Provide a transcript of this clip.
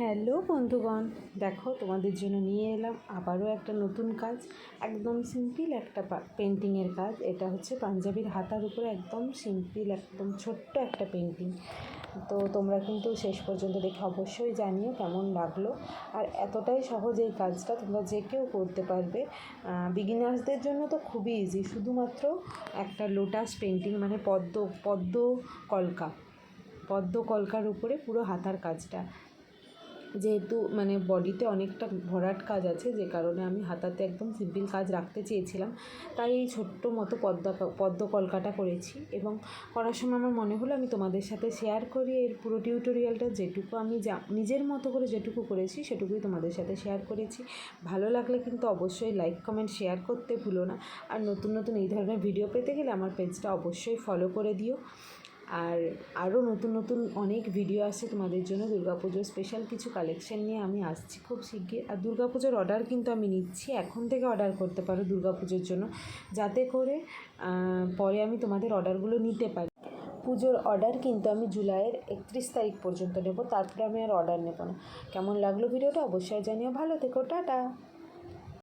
Hello বন্ধুগণ, দেখো তোমাদের জন্য নিয়ে এলাম আবারও একটা নতুন কাজ, একদম সিম্পল একটা পেন্টিংয়ের কাজ। এটা হচ্ছে পাঞ্জাবির হাতার উপরে একদম সিম্পল একদম ছোট্ট একটা পেন্টিং তো তোমরা কিন্তু শেষ পর্যন্ত দেখে অবশ্যই জানিও কেমন লাগল। আর এতটাই সহজ এই কাজটা তোমরা যে কেউ করতে পারবে। বিগিনার্সদের জন্য তো খুবই ইজি শুধুমাত্র একটা লোটাস পেন্টিং মানে পদ্ম পদ্ম কলকা। পদ্ম কলকার উপরে পুরো হাতার কাজটা। যেহেতু মানে বডিতে অনেকটা ভরাট কাজ আছে, যে কারণে আমি হাতাতে একদম সিম্পল কাজ রাখতে চেয়েছিলাম। তাই এই ছোট্ট মতো পদ্মা পদ্ম কলকাটা করেছি এবং করার সময় আমার মনে হলো আমি তোমাদের সাথে শেয়ার করি এর পুরো টিউটোরিয়ালটা যেটুকু আমি যা, নিজের মতো করে যেটুকু করেছি সেটুকুই তোমাদের সাথে শেয়ার করেছি। ভালো লাগলে কিন্তু অবশ্যই লাইক কমেন্ট শেয়ার করতে ভুলো না। আর নতুন নতুন এই ধরনের ভিডিও পেতে গেলে আমার পেজটা অবশ্যই ফলো করে দিও। আর আরও নতুন নতুন অনেক ভিডিও আসছে তোমাদের জন্য। দুর্গাপুজোর স্পেশাল কিছু কালেকশন নিয়ে আমি আসছি খুব শিগগির। আর পুজোর অর্ডার কিন্তু আমি নিচ্ছি। এখন থেকে অর্ডার করতে পারো পুজোর জন্য। যাতে করে পরে আমি তোমাদের অর্ডারগুলো নিতে পারি। পুজোর অর্ডার কিন্তু আমি জুলাইয়ের একত্রিশ তারিখ পর্যন্ত নেব। তারপরে আমি আর অর্ডার নেব না। কেমন লাগল ভিডিওটা অবশ্যই জানিও। ভালো থেকো, টাটা!